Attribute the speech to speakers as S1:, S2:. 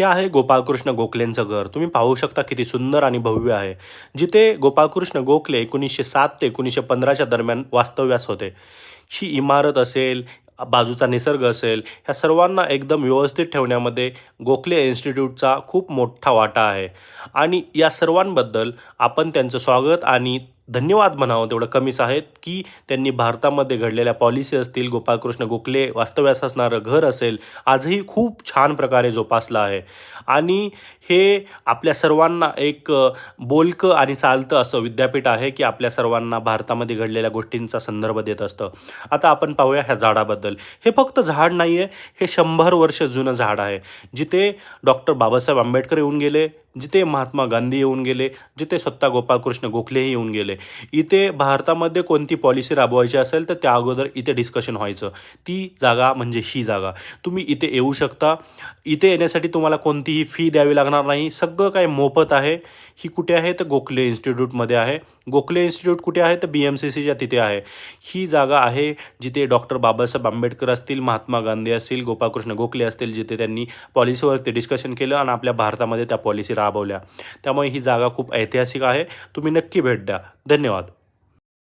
S1: हे आहे गोपाळकृष्ण गोखलेंचं घर. तुम्ही पाहू शकता किती सुंदर आणि भव्य आहे. जिथे गोपाळकृष्ण गोखले एकोणीसशे सात ते एकोणीसशे पंधराच्या दरम्यान वास्तव्यास होते. ही इमारत असेल बाजूचा निसर्ग असेल ह्या सर्वांना एकदम व्यवस्थित ठेवण्यामध्ये गोखले इन्स्टिट्यूटचा खूप मोठा वाटा आहे. आणि या सर्वांबद्दल आपण त्यांचं स्वागत आणि धन्यवाद म्हणावं तेवढं कमीच आहेत की त्यांनी भारतामध्ये घडलेल्या पॉलिसी असतील गोपाळकृष्ण गोखले वास्तव्यास असणारं घर असेल आजही खूप छान प्रकारे जोपासलं आहे. आणि हे आपल्या सर्वांना एक बोलकं आणि चालतं असं विद्यापीठ आहे की आपल्या सर्वांना भारतामध्ये घडलेल्या गोष्टींचा संदर्भ देत असतं. आता आपण पाहूया ह्या झाडाबद्दल. हे फक्त झाड नाही आहे हे शंभर वर्ष जुनं झाड आहे. जिथे डॉक्टर बाबासाहेब आंबेडकर येऊन गेले जिथे महात्मा गांधी येऊन गेले जिथे स्वतः गोपाळकृष्ण गोखलेही येऊन गेले. इथे भारतामध्ये कोणती पॉलिसी राबवायची असेल तर त्या अगोदर इथे डिस्कशन व्हायचं. ती जागा म्हणजे ही जागा. तुम्ही इथे येऊ शकता. इथे येण्यासाठी तुम्हाला कोणतीही फी द्यावी लागणार नाही. सगळं काय मोफत आहे. ही कुठे आहे? तर गोखले इन्स्टिट्यूटमध्ये आहे. गोखले इन्स्टिट्यूट कुठे आहे? तर बी एम सी सीच्या तिथे आहे. ही जागा आहे जिथे डॉक्टर बाबासाहेब आंबेडकर असतील महात्मा गांधी असतील गोपाळकृष्ण गोखले असतील जिथे त्यांनी पॉलिसीवरती डिस्कशन केलं आणि आपल्या भारतामध्ये त्या पॉलिसी राबवल्या. त्यामुळे ही जागा खूप ऐतिहासिक आहे. तुम्ही नक्की भेट द्या. धन्यवाद.